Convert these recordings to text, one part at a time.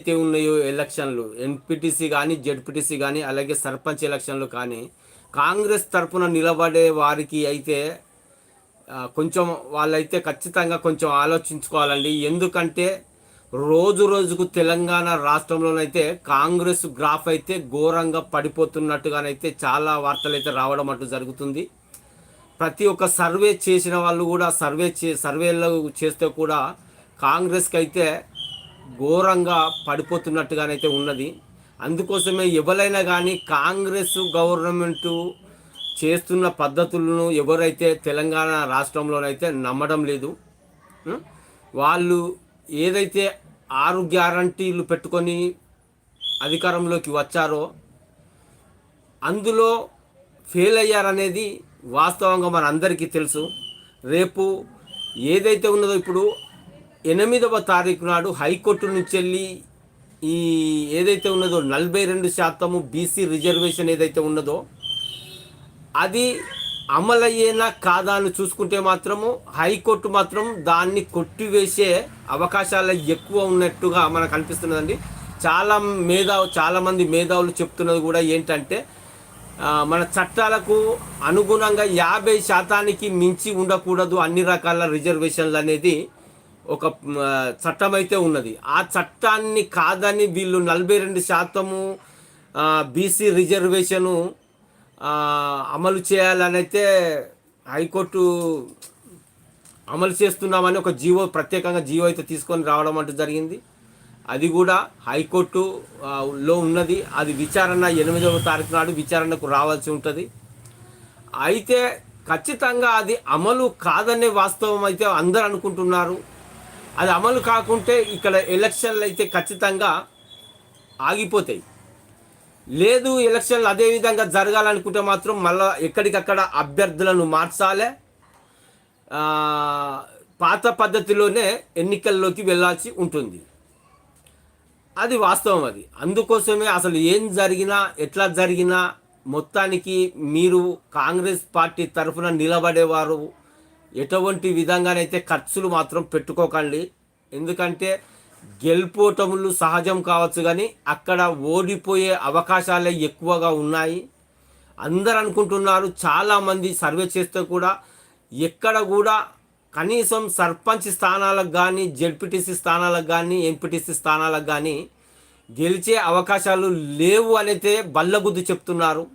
అయితే ఉన్నాయో ఎలక్షన్లు ఎంపీటీసీ కానీ జెడ్పిటిసి కానీ అలాగే సర్పంచ్ ఎలక్షన్లు కానీ కాంగ్రెస్ తరఫున నిలబడే వారికి అయితే కొంచెం వాళ్ళైతే ఖచ్చితంగా కొంచెం ఆలోచించుకోవాలండి. ఎందుకంటే రోజు రోజుకు తెలంగాణ రాష్ట్రంలోనైతే కాంగ్రెస్ గ్రాఫ్ అయితే ఘోరంగా పడిపోతున్నట్టుగానైతే చాలా వార్తలు అయితే రావడం అటు జరుగుతుంది. ప్రతి ఒక్క సర్వే చేసిన వాళ్ళు కూడా సర్వే చే సర్వేలు చేస్తే కూడా కాంగ్రెస్కి అయితే ఘోరంగా పడిపోతున్నట్టుగానైతే ఉన్నది. అందుకోసమే ఎవరైనా కానీ కాంగ్రెస్ గవర్నమెంటు చేస్తున్న పద్ధతులను ఎవరైతే తెలంగాణ రాష్ట్రంలోనైతే నమ్మడం లేదు వాళ్ళు ఏదైతే ఆరు గ్యారంటీలు పెట్టుకొని అధికారంలోకి వచ్చారో అందులో ఫెయిల్ అయ్యారనేది వాస్తవంగా మన అందరికీ తెలుసు. రేపు ఏదైతే ఉన్నదో ఇప్పుడు ఎనిమిదవ తారీఖు నాడు హైకోర్టు నుంచి వెళ్ళి ఈ ఏదైతే ఉన్నదో నలభై రెండు శాతము బీసీ రిజర్వేషన్ ఏదైతే ఉన్నదో అది అమలయ్యేనా కాదా అని చూసుకుంటే మాత్రము హైకోర్టు మాత్రం దాన్ని కొట్టివేసే అవకాశాలు ఎక్కువ ఉన్నట్టుగా మనకు అనిపిస్తున్నదండి. చాలా మేధావు చాలామంది మేధావులు చెప్తున్నది కూడా ఏంటంటే మన చట్టాలకు అనుగుణంగా యాభై శాతానికి మించి ఉండకూడదు అన్ని రకాల రిజర్వేషన్లు అనేది ఒక చట్టం అయితే ఉన్నది. ఆ చట్టాన్ని కాదని వీళ్ళు నలభై రెండు శాతము బీసీ రిజర్వేషను అమలు చేయాలని అయితే హైకోర్టు అమలు చేస్తున్నామని ఒక జీవో ప్రత్యేకంగా జీవో అయితే తీసుకొని రావడం అంటూ జరిగింది. అది కూడా హైకోర్టు లో ఉన్నది. అది విచారణ ఎనిమిదవ తారీఖు నాడు విచారణకు రావాల్సి ఉంటుంది. అయితే ఖచ్చితంగా అది అమలు కాదనే వాస్తవం అయితే అందరు అనుకుంటున్నారు. అది అమలు కాకుంటే ఇక్కడ ఎలక్షన్లు అయితే ఖచ్చితంగా ఆగిపోతాయి. లేదు ఎలక్షన్లు అదే విధంగా జరగాలనుకుంటే మాత్రం మళ్ళా ఎక్కడికక్కడ అభ్యర్థులను మార్చాలే. పాత పద్ధతిలోనే ఎన్నికల్లోకి వెళ్ళాల్సి ఉంటుంది. అది వాస్తవం అది. అందుకోసమే అసలు ఏం జరిగినా ఎట్లా జరిగినా మొత్తానికి మీరు కాంగ్రెస్ పార్టీ తరఫున నిలబడేవారు ఎటువంటి విధంగానైతే ఖర్చులు మాత్రం పెట్టుకోకండి. ఎందుకంటే గెలుపోటములు సహజం కావచ్చు కానీ అక్కడ ఓడిపోయే అవకాశాలే ఎక్కువగా ఉన్నాయి. అందరు అనుకుంటున్నారు చాలామంది సర్వే చేస్తే కూడా ఎక్కడ కూడా కనీసం సర్పంచ్ స్థానాలకు కానీ జెడ్పీటీసీ స్థానాలకు కానీ ఎంపీటీసీ స్థానాలకు కానీ గెలిచే అవకాశాలు లేవు అనైతే బల్లగుద్దు చెప్తున్నారు.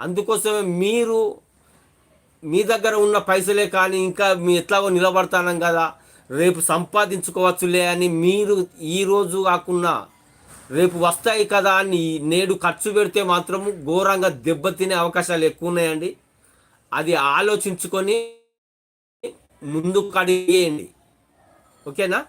అందుకోసమే మీరు మీ దగ్గర ఉన్న పైసలే కానీ ఇంకా మీ ఎట్లాగో నిలబడతానం కదా. రేపు సంపాదించుకోవచ్చులే అని మీరు ఈరోజు కాకుండా రేపు వస్తాయి కదా అని నేడు ఖర్చు పెడితే మాత్రం ఘోరంగా దెబ్బతినే అవకాశాలు ఎక్కువ ఉన్నాయండి. అది ఆలోచించుకొని ముందుకు అడిగేయండి ఓకేనా?